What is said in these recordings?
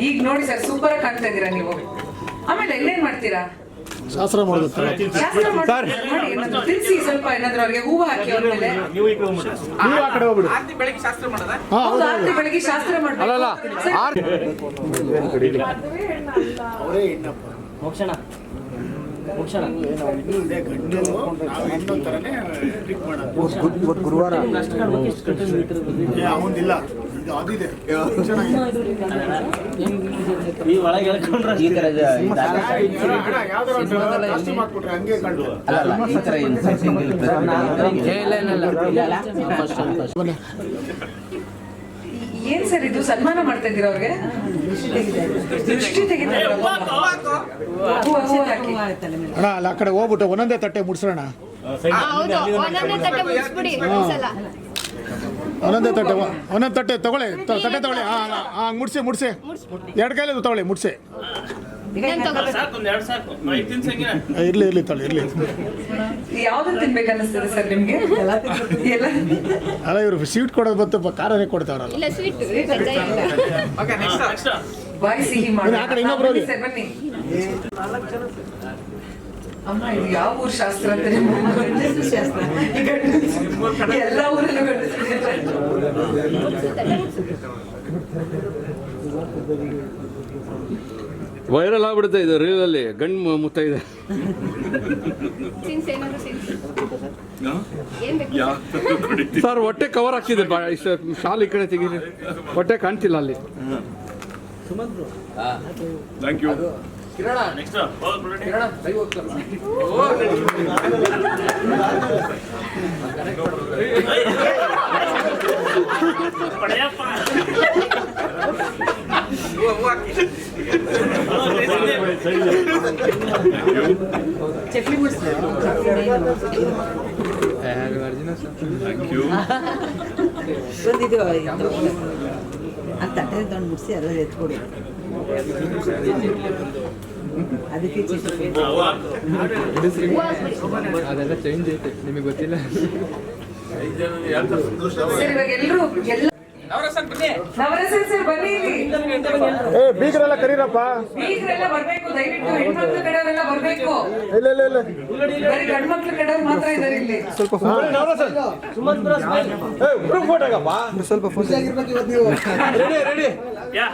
ಈಗ ನೋಡಿ sir super ಕಾಣ್ತಾ ಇದ್ದೀರಾ ನೀವು ಆಮೇಲೆ ಇನ್ನೇನ್ ಮಾಡ್ತೀರಾ ಶಾಸ್ತ್ರ ಮಾಡೋದು ಶಾಸ್ತ್ರ ಮಾಡಿ ಸ್ವಲ್ಪ ಏನಾದ್ರು ಅವ್ರಿಗೆ ಹೂವು ಹಾಕಿ ಅವ್ರ ಮೇಲೆ ನೀವು ಆ ಕಡೆ ಶಾಸ್ತ್ರ ಮಾಡೋದ ಹೌದು ಆರತಿ ಶಾಸ್ತ್ರ ಅಲ್ಲಲ್ಲ ಅವರೇ ಹೆಣ್ಣಪ್ಪ ಮೋಕ್ಷಣ ಗುರುವಾರ ಏನ್ ಸರ್ ಇದು ಸನ್ಮಾನ ಮಾಡ್ತಾ ಇದ್ದೀರಾ ಅವ್ರಿಗೆ? ದೃಷ್ಟಿ ಅಣ್ಣ ಅಲ್ಲಿ ಆ ಕಡೆ ಹೋಗ್ಬಿಟ್ಟು ಒಂದೊಂದೇ ತಟ್ಟೆ ಮುಡ್ಸೋಣ. ಹೌದು. ಒಂದೊಂದೇ ತಟ್ಟೆ ಒಂದೊಂದೇ ತಟ್ಟೆ ತಗೊಳ್ಳಿ. ತಟ್ಟೆ ತಗೊಳ್ಳಿ. ಹಾಂ ಹಾಂ ಮುಡ್ಸಿ ಮುಡ್ಸಿ. ಎರಡು ಕೈಲಿ ತಗೊಳ್ಳಿ ಮುಡ್ಸಿ. ಸಾಕು ಒಂದ್ ಎರಡು ಸಾಕು. ಇರ್ಲಿ ಇರ್ಲಿ ತಗೊಳ್ಳಿ ಇರ್ಲಿ. ಯಾವ್ದು ಸರ್ ನಿಮ್ಗೆ? ಎಲ್ಲ ಅಲ್ಲ ಇವರು ಸ್ವೀಟ್ ಕೊಡೋದು ಬಂತು ಖಾರನೇ ಕೊಡ್ತಾವ್ರಲ್ಲ. ಇಲ್ಲ ಸ್ವೀಟ್ ಕಜ್ಜಾಯ ಓಕೆ ನೆಕ್ಸ್ಟ್ ನೆಕ್ಸ್ಟ್ ಬಾಯಿ ಸಿಹಿ ಮಾಡಿ ಆ ಕಡೆ ಇನ್ನೊಬ್ರು ಹೋಗಿ. ಸರ್ ಬನ್ನಿ. ಅಮ್ಮ ಇದು ಯಾವ ಊರ್ ಶಾಸ್ತ್ರ ಅಂತ ನಿಮ್ಮ ಶಾಸ್ತ್ರ ಈ. ಎಲ್ಲ ಊರಲ್ಲೂ. ವೈರಲ್ ಆಗ್ಬಿಡುತ್ತೆ ಇದು ರೀಲಲ್ಲಿ ಗಂಡು ಮುತ್ತ ಇದೆ. ಸಿನ್ಸ್ ಏನಾದ್ರು ಸಿನ್ಸ್ ಏನ್ ಬೇಕು? ಸರ್ ಹೊಟ್ಟೆ ಕವರ್ ಹಾಕಿದೆ ಬಾ ಇಷ್ಟು ಶಾಲ್ ಈ ಕಡೆ ತೆಗೀರಿ. ಹೊಟ್ಟೆ ಕಾಣ್ತಿಲ್ಲ ಅಲ್ಲಿ. ಥ್ಯಾಂಕ್ ಯು ಬಂದಿದ್ದು ಅಂತ ತಟ್ಟೆ ತೊಗೊಂಡು ಮುಡಿಸಿ ಎಲ್ಲ ಎತ್ಕೊಡಿ ಅದಕ್ಕೆ ಅದೆಲ್ಲ ಚೇಂಜ್ ಐತೆ, ನಿಮಗೆ ಗೊತ್ತಿಲ್ಲ. ಎಲ್ಲರೂ ಎಲ್ಲ ನವರಸನ್ ಬನ್ನಿ ನವರಸನ್ ಸರ್ ಬನ್ನಿ ಇಲ್ಲಿ. ಏ ಬೀಗರೆಲ್ಲ ಕರೀರಪ್ಪ. ಬೀಗರೆಲ್ಲ ಬರ್ಬೇಕು ದಯವಿಟ್ಟು ಹೆಣ್ಮಕ್ಳ ಕಡೆಯವರೆಲ್ಲ ಬರ್ಬೇಕು. ಇಲ್ಲ ಇಲ್ಲ ಇಲ್ಲ. ಬರೀ ಗಂಡ್ಮಕ್ಳ ಕಡೆಯವ್ರು ಮಾತ್ರ ಇದಾರೆ ಇಲ್ಲಿ. ಯಾ.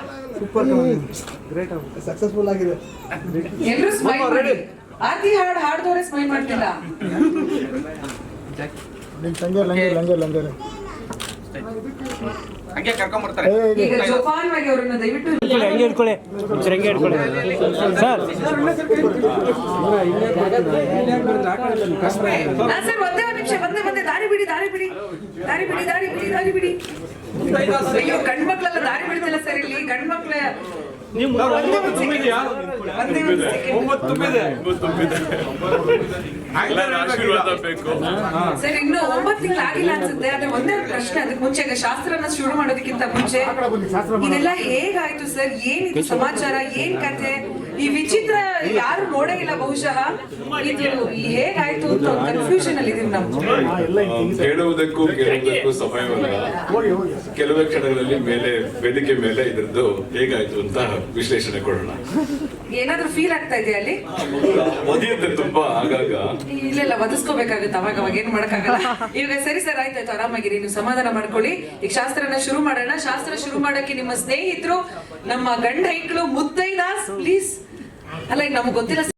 ಎಲ್ಲರೂ ಸ್ಮೈಲ್ ಮಾಡಿ. ಆರ್ತಿ ಹಾಡ್ ಹಾಡ್ದವರೇ ಸ್ಮೈಲ್ ಮಾಡ್ತಿಲ್ಲ ತಂಗಿ ಲಂಗೆ ಲಂಗೆ ಲಂಗೆ. ಹಂಗೆ. ಈಗ ಜೋಪಾನವಾಗಿ ಅವರನ್ನ ದಯವಿಟ್ಟು ಹಂಗೆ ಹಿಡ್ಕೊಳ್ಳಿ. ಹಂಗೆ ಹಿಡ್ಕೊಳ್ಳಿ. ಸರ್. ಹಾ, ಸರ್ ಒಂದೇ ಒಂದು ನಿಮಿಷ ಒಂದೇ ಒಂದೇ ದಾರಿ ಬಿಡಿ ದಾರಿ ಬಿಡಿ. ದಾರಿ ಬಿಡಿ ದಾರಿ ಬಿಡಿ ದಾರಿ ಬಿಡಿ. ಅಯ್ಯೋ ಗಂಡ್ ಮಕ್ಳೆಲ್ಲ ದಾರಿ ಬಿಡ್ತಿಲ್ಲ ಸರ್ ಇಲ್ಲಿ. ಗಂಡ್ ಆಶೀರ್ವಾದ ಬೇಕು. ಸರ್ ಇನ್ನು ಒಂಬತ್ತು ತಿಂಗಳು ಆಗಿಲ್ಲ ಅನ್ಸುತ್ತೆ. ಆದ್ರೆ ಒಂದೇ ಒಂದು ಪ್ರಶ್ನೆ. ಅದಕ್ಕೆ ಮುಂಚೆ ಈಗ ಶಾಸ್ತ್ರನ ಶುರು ಮಾಡೋದಕ್ಕಿಂತ ಮುಂಚೆ ಇದೆಲ್ಲ ಹೇಗಾಯ್ತು ಸರ್? ಏನಿದು ಸಮಾಚಾರ? ಏನ್ ಕತೆ ಈ ವಿಚಿತ್ರ ಯಾರು ನೋಡೇ ಇಲ್ಲ ಬಹುಶಃ. ಇದು ಹೇಗಾಯ್ತು ಅಂತ ಕನ್ಫ್ಯೂಷನ್ ಅಲ್ಲಿ ಇದೀವಿ ನಾವು. ಹೇಳುವುದಕ್ಕೂ ಕೇಳುವುದಕ್ಕೂ ಸಮಯವಲ್ಲ ಕೆಲವೇ ಕ್ಷಣಗಳಲ್ಲಿ ಮೇಲೆ ವೇದಿಕೆ ಮೇಲೆ ಇದ್ರದ್ದು ಹೇಗಾಯ್ತು ಅಂತ ವಿಶ್ಲೇಷಣೆ ಕೊಡೋಣ. ಏನಾದ್ರೂ ಫೀಲ್ ಆಗ್ತಾ ಇದೆಯಾ ಅಲ್ಲಿ? ಒದಿಯುತ್ತೆ ತುಂಬಾ ಆಗಾಗ. ಇಲ್ಲ ಇಲ್ಲ ಬದಸ್ಕೋಬೇಕಾಗುತ್ತೆ ಅವಾಗ ಅವಾಗ ಏನ್ ಮಾಡಕ್ಕಾಗಲ್ಲ. ಇವಾಗ ಸರಿ ಸರ್ ಆಯ್ತಾಯ್ತು ಆರಾಮಾಗಿರಿ ನೀವು ಸಮಾಧಾನ ಮಾಡ್ಕೊಳ್ಳಿ. ಈಗ ಶಾಸ್ತ್ರನ ಶುರು ಮಾಡೋಣ. ಶಾಸ್ತ್ರ ಶುರು ಮಾಡಕ್ಕೆ ನಿಮ್ಮ ಸ್ನೇಹಿತರು ನಮ್ಮ ಗಂಡ ಹೆಂಗ್ಳು ಮುತ್ತೈದಾಸ್ ಪ್ಲೀಸ್ ಅಲ್ಲ ಈಗ ನಮ್ಗೆ ಗೊತ್ತಿಲ್ಲ